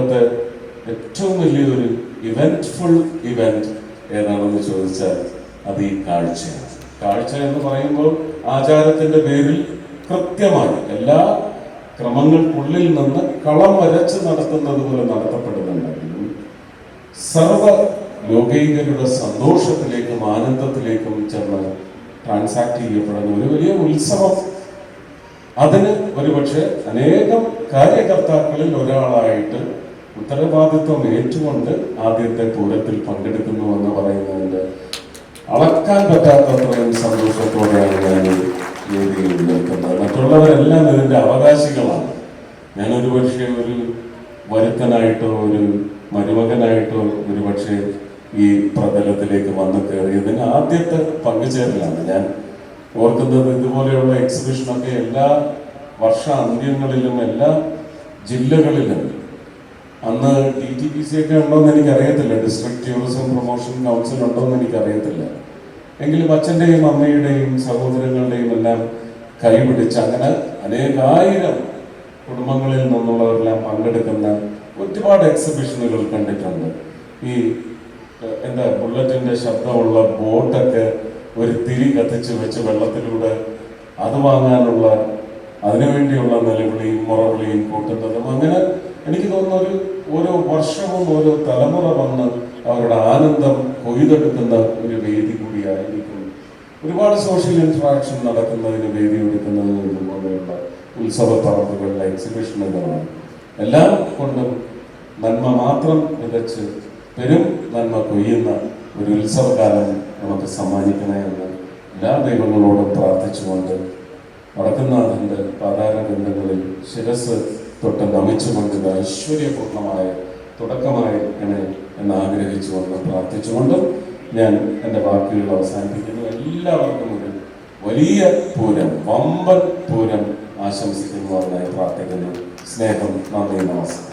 ലോകത്തെ ഏറ്റവും വലിയൊരു ഇവന്റ്ഫുൾ ഇവന്റ് ഏതാണെന്ന് ചോദിച്ചാൽ അത് ഈ കാഴ്ചയാണ്. കാഴ്ച എന്ന് പറയുമ്പോൾ ആചാരത്തിന്റെ പേരിൽ കൃത്യമായി എല്ലാ ക്രമങ്ങൾക്കുള്ളിൽ നിന്ന് കളം വരച്ച് നടത്തുന്നത് പോലെ നടത്തപ്പെടുന്നുണ്ടെങ്കിലും സർവ ലോകൈകരുടെ സന്തോഷത്തിലേക്കും ആനന്ദത്തിലേക്കും ചെന്ന് ട്രാൻസാക്ട് ചെയ്യപ്പെടുന്ന ഒരു വലിയ ഉത്സവം. അതിന് ഒരുപക്ഷെ അനേകം കാര്യകർത്താക്കളിൽ ഒരാളായിട്ട് ഉത്തരവാദിത്വം ഏറ്റുകൊണ്ട് ആദ്യത്തെ പൂരത്തിൽ പങ്കെടുക്കുന്നു എന്ന് പറയുന്നതിന്റെ അളക്കാൻ പറ്റാത്തത്രയും സന്തോഷത്തോടെയാണ് ഞാൻ വേദിയിൽ നിൽക്കുന്നത് മറ്റുള്ളവരെല്ലാം ഇതിന്റെ അവകാശികളാണ്. ഞാൻ ഒരുപക്ഷെ ഒരു വരുത്തനായിട്ടോ ഒരു മരുമകനായിട്ടോ ഒരുപക്ഷെ ഈ പ്രതലത്തിലേക്ക് വന്നു കയറിയതിന് ആദ്യത്തെ പങ്കുചേരലാണ്. ഞാൻ ഓർക്കുന്നത് ഇതുപോലെയുള്ള എക്സിബിഷനൊക്കെ എല്ലാ വർഷ അന്ത്യങ്ങളിലും എല്ലാ ജില്ലകളിലും അന്ന് ടി ടി പി സി ഒക്കെ ഉണ്ടോയെന്ന് എനിക്കറിയത്തില്ല. ഡിസ്ട്രിക്ട് ടൂറിസം പ്രൊമോഷൻ കൗൺസിൽ ഉണ്ടോയെന്ന് എനിക്കറിയത്തില്ല. എങ്കിലും അച്ഛന്റെയും അമ്മയുടെയും സഹോദരങ്ങളുടെയും എല്ലാം കൈപിടിച്ച് അങ്ങനെ അനേകായിരം കുടുംബങ്ങളിൽ നിന്നുള്ളവരെല്ലാം പങ്കെടുക്കുന്ന ഒരുപാട് എക്സിബിഷനുകൾ കണ്ടിട്ടുണ്ട്. ഈ എന്താ ബുള്ളറ്റിന്റെ ശബ്ദമുള്ള ബോട്ടൊക്കെ ഒരു തിരി കത്തിച്ച് വെച്ച് വെള്ളത്തിലൂടെ അത് വാങ്ങാനുള്ള അതിനുവേണ്ടിയുള്ള നിലവിളിയും മുറവിളിയും കൂട്ടുന്നതും അങ്ങനെ എനിക്ക് തോന്നുന്ന ഒരു ഓരോ വർഷവും ഓരോ തലമുറ വന്ന് അവരുടെ ആനന്ദം കൊയ്തെടുക്കുന്ന ഒരു വേദി കൂടിയായിരിക്കും. ഒരുപാട് സോഷ്യൽ ഇന്ററാക്ഷൻ നടക്കുന്നതിന് വേദി ഒരുക്കുന്നതിന് പോലെയുള്ള ഉത്സവ പറമ്പുകളിലെ എക്സിബിഷനുകളാണ് എല്ലാം കൊണ്ടും നന്മ മാത്രം വിതച്ച് പെരും നന്മ കൊയ്യുന്ന ഒരു ഉത്സവകാലം നമുക്ക് സമ്മാനിക്കണേ എന്ന് എല്ലാ ദൈവങ്ങളോടും പ്രാർത്ഥിച്ചുകൊണ്ട് വടക്കുന്നാഥന്റെ പാതാരബന്ധങ്ങളിൽ ശിരസ് തൊട്ട് നമിച്ചുകൊണ്ട് ഇത് ഐശ്വര്യപൂർണമായ തുടക്കമായിരിക്കണേ എന്ന് ആഗ്രഹിച്ചുകൊണ്ട് പ്രാർത്ഥിച്ചുകൊണ്ട് ഞാൻ എന്റെ വാക്കുകൾ അവസാനിപ്പിക്കുന്നു. എല്ലാവർക്കും ഒരു വലിയ പൂരം വമ്പൻ പൂരം ആശംസിക്കുന്നു എന്നായി പ്രാർത്ഥിക്കുന്നു. സ്നേഹം നന്ദി നമസ്കാരം.